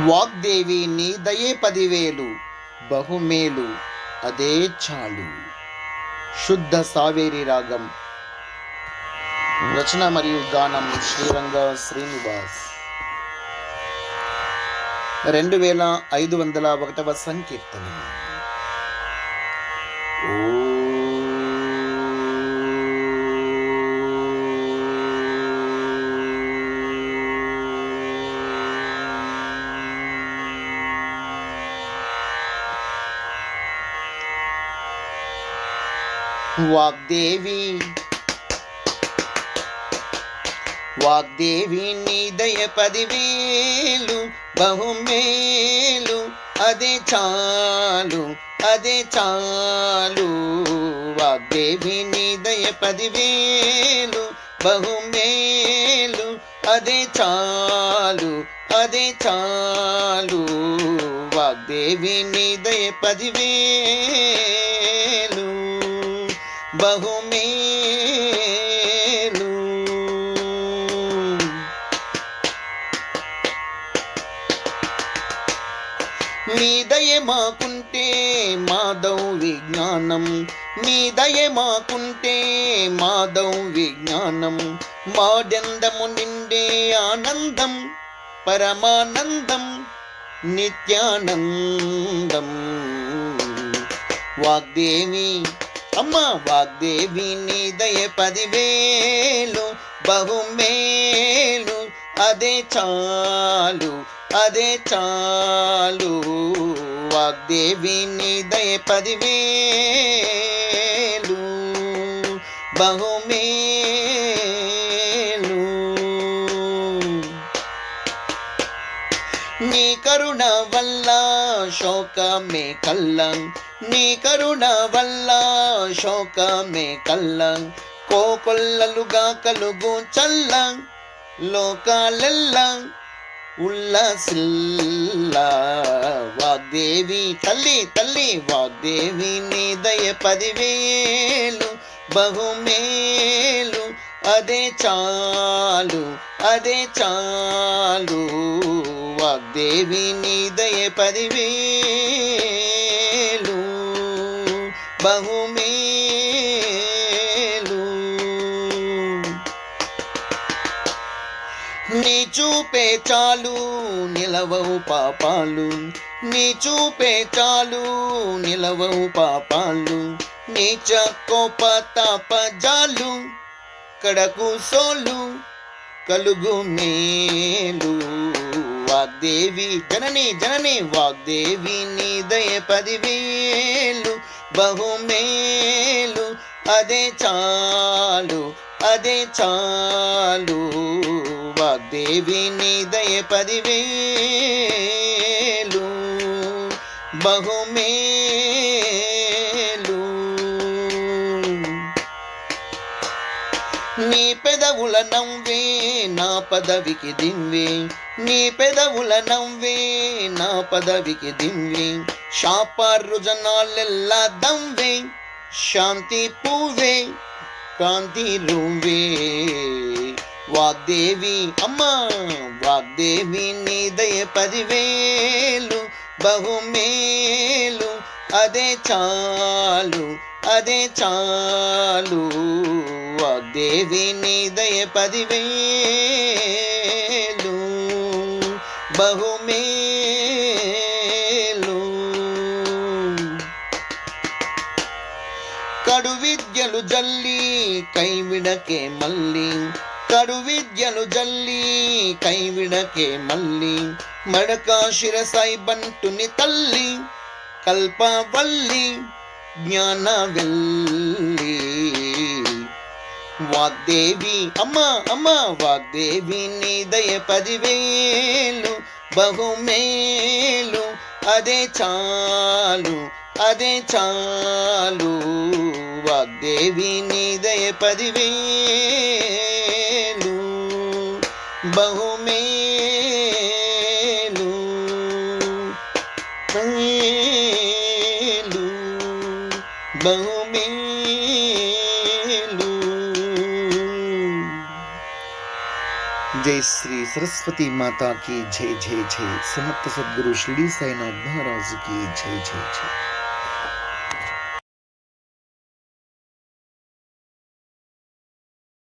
వాగ్దేవి నీ దయే పదివేలు బహుమేలు అదే చాలు. శుద్ధ సావేరి రాగం. రచన మరియు గానం శ్రీరంగ శ్రీనివాస్. రెండు వేల ఐదు వందల ఒకటవ సంకీర్తనం. వాగ్దేవి. వాగ్దేవి నీ దయ పదివేలు బహుమేలు అదే చాలు అదే చాలు. వాగ్దేవి నీ దయ పదివేలు బహుమేలు అదే చాలు అదే చాలు. వాగ్దేవి నీ దయ పదివేలు. బహుమేలు. నీ దయ మాకుంటే మాధవ్ విజ్ఞానం. నీ దయ మాకుంటే మాధవ్ విజ్ఞానం. మాడెందము నిండే ఆనందం పరమానందం నిత్యానందం. వాగ్దేవి అమ్మ వాగ్దేవి నీ దయ పదివేలు బహుమేలు అదే చాలు అదే చాలు. వాగ్దేవి నీ దయ పదివేలు బహుమేలు. నీ కరుణ వల్ల శోకమే కల్లం నీ కరుణ వల్ల శోకమే కల్ల. కోకొల్లలుగా కలుగు చల్ల లోకాలెల్ల. ఉల్లసిల్ల వాగ్దేవి తల్లి తల్లి వాగ్దేవి నీ దయ పదివేలు బహుమేలు. అదే చాలు అదే చాలు వాగ్దేవి నీ దయ పదివేలు. బహుమేలు. నీ చూపే చాలు నిలవవు పాపాలు. నీ చూపే చాలు నిలవవు పాపాలు. నీ చక్కోప తాపజాలు కడకు సోలు కలుగు మేలు. వాగ్దేవి జనని జనని వాగ్దేవి నీ దయ పదివేలు. బహుమేలు అదే చాలు అదే చాలు. వాగ్దేవిని దయ పదివేలు బహుమే నీ పెదవుల నవ్వే నా పదవికి దివ్వే నీ పెదవుల నవ్వే నా పదవికి దివ్వే శాపారు జనాలెల్లా దంవే శాంతి పూవే కాంతి రువే వాగ్దేవి అమ్మా వాగ్దేవి నీ దయ పదివేలు బహుమేలు. అదే చాలు అదే చాలు. వాగ్దేవి నీ దయ పదివేలు బహుమేలు కడు విద్యలు జల్లి కైవిడకే మల్లి కడు విద్యలు జల్లి కైవిడకే మల్లి మడక శిరసై బంటుని తల్లి కల్పవల్లి జ్ఞాన వెల్లి వాగ్దేవి అమ్మ అమ్మ వాగ్దేవి నీ దయ పదివేలు బహుమేలు అదే చాలు అదే చాలు. వాగ్దేవి నీ దయ పదివేలు బహుమేలు जय श्री सरस्वती माता की जय जय जय। समर्थ सदगुरु श्री साईनाथ महाराज की जय जय जय।